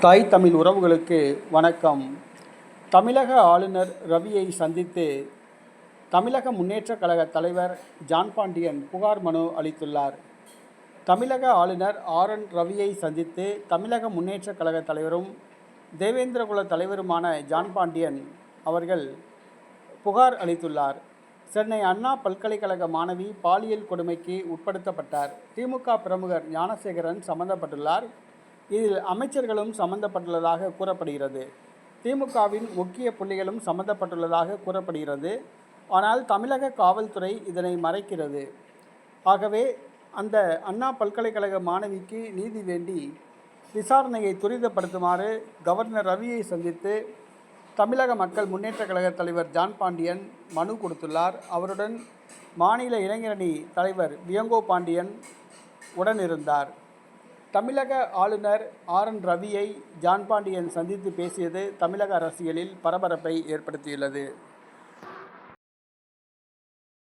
தாய் தமிழ் உறவுகளுக்கு வணக்கம். தமிழக ஆளுநர் ரவியை சந்தித்து தமிழக முன்னேற்றக் கழக தலைவர் ஜான் பாண்டியன் புகார் மனு அளித்துள்ளார். தமிழக ஆளுநர் ஆர் என் ரவியை சந்தித்து தமிழக முன்னேற்றக் கழக தலைவரும் தேவேந்திரகுல தலைவருமான ஜான் பாண்டியன் அவர்கள் புகார் அளித்துள்ளார். சென்னை அண்ணா பல்கலைக்கழக மாணவி பாலியல் கொடுமைக்கு உட்படுத்தப்பட்டார். திமுக பிரமுகர் ஞானசேகரன் சம்பந்தப்பட்டுள்ளார். இதில் அமைச்சர்களும் சம்பந்தப்பட்டுள்ளதாக கூறப்படுகிறது. திமுகவின் முக்கிய புள்ளிகளும் சம்பந்தப்பட்டுள்ளதாக கூறப்படுகிறது. ஆனால் தமிழக காவல்துறை இதனை மறைக்கிறது. ஆகவே அந்த அண்ணா பல்கலைக்கழக மாணவிக்கு நீதி வேண்டி விசாரணையை துரிதப்படுத்துமாறு கவர்னர் ரவியை சந்தித்து தமிழக மக்கள் முன்னேற்ற கழக தலைவர் ஜான் பாண்டியன் மனு கொடுத்துள்ளார். அவருடன் மாநில இளைஞரணி தலைவர் வியங்கோ பாண்டியன் உடன் இருந்தார். தமிழக ஆளுநர் ஆர் என் ரவியை ஜான் பாண்டியன் சந்தித்து பேசியது தமிழக அரசியலில் பரபரப்பை ஏற்படுத்தியுள்ளது.